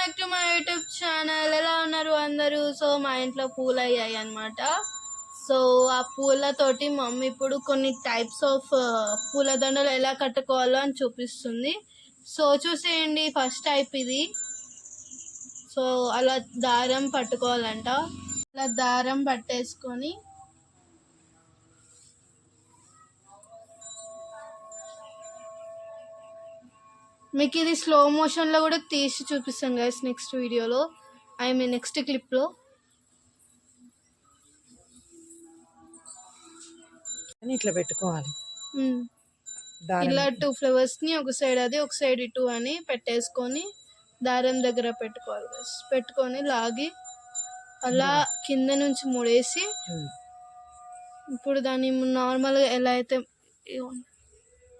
Back to my YouTube channel ఎలా ఉన్నారు అందరూ? సో మా ఇంట్లో పూలు అయ్యాయి అనమాట సో ఆ పూలతోటి మమ్మీ ఇప్పుడు కొన్ని టైప్స్ ఆఫ్ uh, పూలదండలు ఎలా కట్టుకోవాలో అని చూపిస్తుంది. సో చూసేయండి ఫస్ట్ టైప్ ఇది. సో అలా దారం పట్టుకోవాలంట. అలా దారం పట్టేసుకొని మీకు ఇది స్లో మోషన్లో కూడా తీసి చూపిస్తాను గైస్ నెక్స్ట్ వీడియోలో ఐ మీన్ నెక్స్ట్ క్లిప్లో అని ఇట్లా పెట్టుకోవాలి. దారం ఇలా టూ ఫ్లవర్స్ని ఒక సైడ్ అది ఒక సైడ్ ఇటు అని పెట్టేసుకొని దారం దగ్గర పెట్టుకోవాలి guys. పెట్టుకొని లాగి అలా కింద నుంచి ముడేసి ఉమ్. ఇప్పుడు దాన్ని నార్మల్గా ఎలా అయితే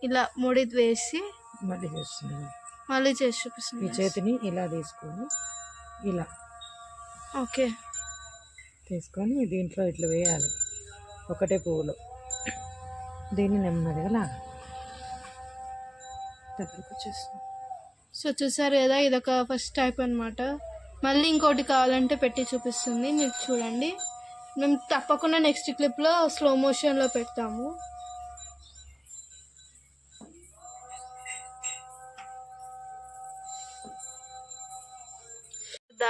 ఇలా ముడి వేసి మళ్ళీ చేస్తున్నాను మళ్ళీ చేసి ఈ చూపిస్తుంది. guys. చేతిని ఇలా తీసుకొని ఇలా ఓకే. తీసుకొని దీంట్లో ఇట్లా వేయాలి. ఒకటే పువ్వులో. దీన్ని నెమ్మదిగా లాగా దగ్గరకు వచ్చేస్తుంది. సో చూసారు కదా ఇదొక ఫస్ట్ టైప్ అన్నమాట. మళ్ళీ ఇంకోటి కావాలంటే పెట్టి చూపిస్తుంది. మీరు చూడండి. మేము తప్పకుండా నెక్స్ట్ క్లిప్లో స్లో మోషన్లో పెడతాము.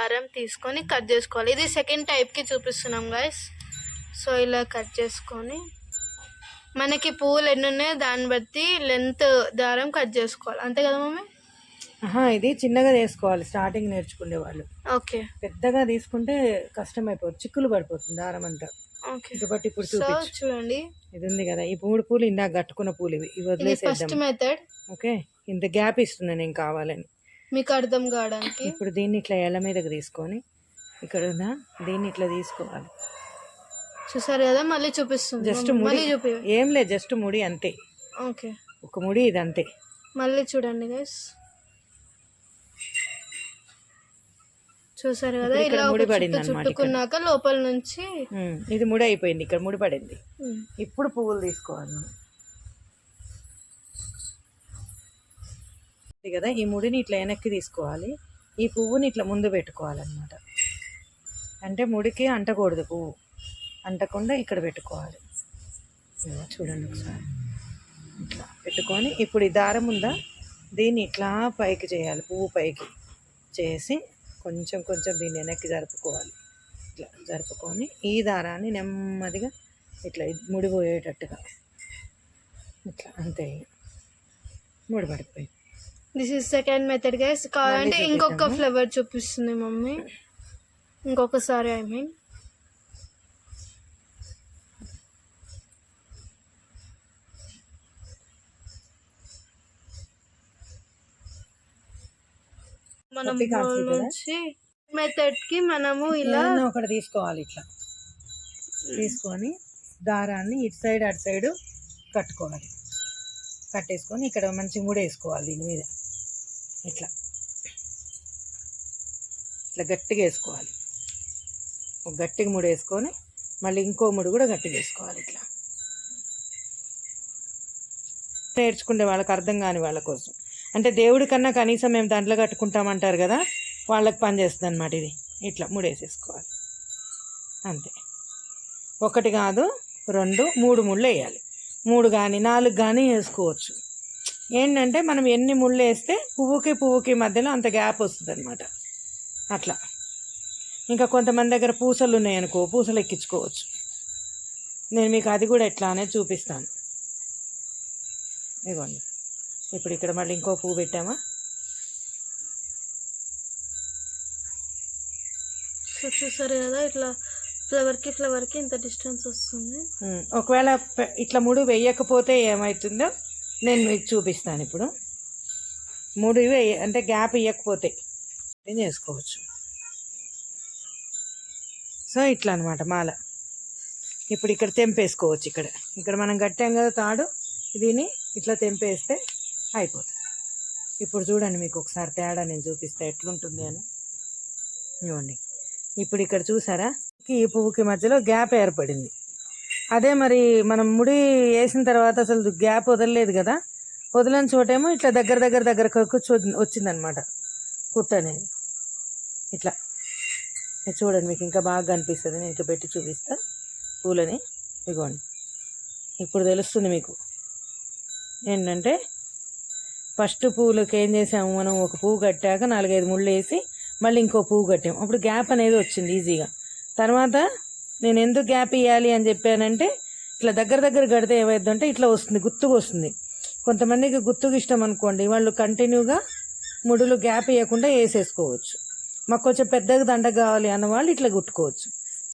దారం తీసుకొని కట్ చేసుకోవాలి. ఇది సెకండ్ టైప్కి చూపిస్తున్నాం గైస్ సో ఇలా కట్ చేసుకొని మనకి పువ్వులు ఎన్ని ఉన్నాయో దాన్ని బట్టి లెంత్ దారం కట్ చేసుకోవాలి. అంతే కదా మమ్మీ? ఇది చిన్నగా తీసుకోవాలి స్టార్టింగ్ నేర్చుకునే వాళ్ళు. ఓకే. పెద్దగా తీసుకుంటే కష్టం అయిపోతుంది చిక్కులు పడిపోతుంది దారం అంతా. ఓకే. కాబట్టి ఇప్పుడు చూడండి. ఇది ఉంది కదా. ఈ మూడు పూలు ఇందాక కట్టుకున్న పూలు ఇవి. ఇది ఫస్ట్ మెథడ్ ఓకే. ఇంత గ్యాప్ ఇస్తున్నా నేను కావాలని. మీకు అర్థం కావడానికి. ఇప్పుడు దీన్ని ఇట్లా ఎల మీదకి తీసుకొని ఇక్కడ దీన్ని ఇట్లా తీసుకోవాలి. చూసారు కదా? మళ్ళీ చూపిస్తుంది. జస్ట్. ముడి మళ్ళీ చూపి ఏం లేదు జస్ట్ ముడి అంతే. ఓకే. ఒక ముడి ఇది అంతే. మళ్ళీ చూడండి గైస్ చూసారు కదా? ఇలా ఒక ముడి చుట్టు పడింది అన్నమాట చుట్టుకున్నాక లోపల నుంచి ఇది ముడి అయిపోయింది ఇక్కడ ముడి పడింది. ఇప్పుడు పువ్వులు తీసుకోవాలి. ఉంది కదా ఈ ముడిని ఇట్లా వెనక్కి తీసుకోవాలి. ఈ పువ్వుని ఇట్లా ముందు పెట్టుకోవాలన్నమాట. అంటే ముడికి అంటకూడదు పువ్వు. అంటకుండా ఇక్కడ పెట్టుకోవాలి. చూడండి ఒకసారి. ఇట్లా పెట్టుకొని ఇప్పుడు ఈ దారం ఉందా? దీన్ని ఇట్లా పైకి చేయాలి పువ్వు పైకి చేసి కొంచెం కొంచెం దీన్ని వెనక్కి జరుపుకోవాలి. ఇట్లా జరుపుకొని ఈ దారాన్ని నెమ్మదిగా ఇట్లా ముడిపోయేటట్టుగా ఇట్లా అంతే ముడిపడిపోయింది this is second method guys కావాలంటే ఇంకొక? ఫ్లేవర్ చూపిస్తుంది మమ్మీ. ఇంకొకసారి ఐ మీన్ మనం? నుంచి మెథడ్కి మనము ఇలా ఒకటి తీసుకోవాలి ఇట్లా. తీసుకొని దారాన్ని ఇటు సైడ్ అటు సైడ్ కట్టుకోవాలి. కట్టేసుకొని ఇక్కడ మంచి ముడి వేసుకోవాలి దీని మీద. ఇట్లా. ఇట్లా గట్టిగా వేసుకోవాలి. ఒక గట్టిగా ముడి వేసుకొని మళ్ళీ ఇంకో ముడి కూడా గట్టిగా వేసుకోవాలి ఇట్లా. నేర్చుకునే వాళ్ళకి అర్థం కాని వాళ్ళ కోసం. అంటే దేవుడి కన్నా కనీసం మేము దాంట్లో కట్టుకుంటామంటారు కదా వాళ్ళకి పని చేస్తుంది అనమాట ఇది. ఇట్లా ముడేసేసుకోవాలి అంతే. ఒకటి కాదు రెండు మూడు ముళ్ళు వేయాలి. మూడు కానీ నాలుగు కానీ వేసుకోవచ్చు. ఏంటంటే మనం ఎన్ని ముళ్ళు వేస్తే పువ్వుకి పువ్వుకి మధ్యలో అంత గ్యాప్ వస్తుంది అనమాట అట్లా. ఇంకా కొంతమంది దగ్గర పూసలు ఉన్నాయనుకో పూసలు ఎక్కించుకోవచ్చు. నేను మీకు అది కూడా ఎట్లా అనేది చూపిస్తాను. ఇదిగోండి. ఇప్పుడు ఇక్కడ మళ్ళీ ఇంకో పువ్వు పెట్టామా? చూసారు కదా ఇట్లా ఫ్లవర్కి ఫ్లవర్కి ఇంత డిస్టెన్స్ వస్తుంది. ఒకవేళ ఇట్లా ముడి వేయకపోతే ఏమవుతుందో నేను మీకు చూపిస్తాను ఇప్పుడు. మూడు ఇవే అంటే గ్యాప్ ఇవ్వకపోతే ఏం చేసుకోవచ్చు? సో ఇట్లా అనమాట మాల. ఇప్పుడు ఇక్కడ తెంపేసుకోవచ్చు ఇక్కడ. ఇక్కడ మనం కట్టాం కదా తాడు దీన్ని ఇట్లా తెంపేస్తే అయిపోతుంది. ఇప్పుడు చూడండి మీకు ఒకసారి తేడా నేను చూపిస్తే ఎట్లుంటుంది అని. ఇవ్వండి. ఇప్పుడు ఇక్కడ చూసారా? ఈ పువ్వుకి మధ్యలో గ్యాప్ ఏర్పడింది. అదే మరి మనం ముడి వేసిన తర్వాత అసలు గ్యాప్ వదలలేదు కదా? వదలని చోటేమో ఇట్లా దగ్గర దగ్గర దగ్గర కొరకు వచ్చిందనమాట. కుట్ట అనేది. ఇట్లా. చూడండి మీకు ఇంకా బాగా కనిపిస్తుంది. నేను ఇంకా పెట్టి చూపిస్తా. పూలని. ఇగోండి. ఇప్పుడు తెలుస్తుంది మీకు. ఏంటంటే ఫస్ట్ పువ్వులకి ఏం చేసాము? మనం ఒక పువ్వు కట్టాక నాలుగైదు ముళ్ళు వేసి మళ్ళీ ఇంకో పువ్వు కట్టాము. అప్పుడు గ్యాప్ అనేది వచ్చింది ఈజీగా. తర్వాత నేను ఎందుకు గ్యాప్ ఇవ్వాలి అని చెప్పానంటే ఇట్లా దగ్గర దగ్గర కడితే ఏమైందంటే ఇట్లా వస్తుంది గుర్తుకు వస్తుంది. కొంతమందికి గుర్తుకు ఇష్టం అనుకోండి వాళ్ళు కంటిన్యూగా ముడులు గ్యాప్ ఇవ్వకుండా వేసేసుకోవచ్చు. మాకు కొంచెం పెద్దగా దండ కావాలి అన్న వాళ్ళు ఇట్లా కుట్టుకోవచ్చు.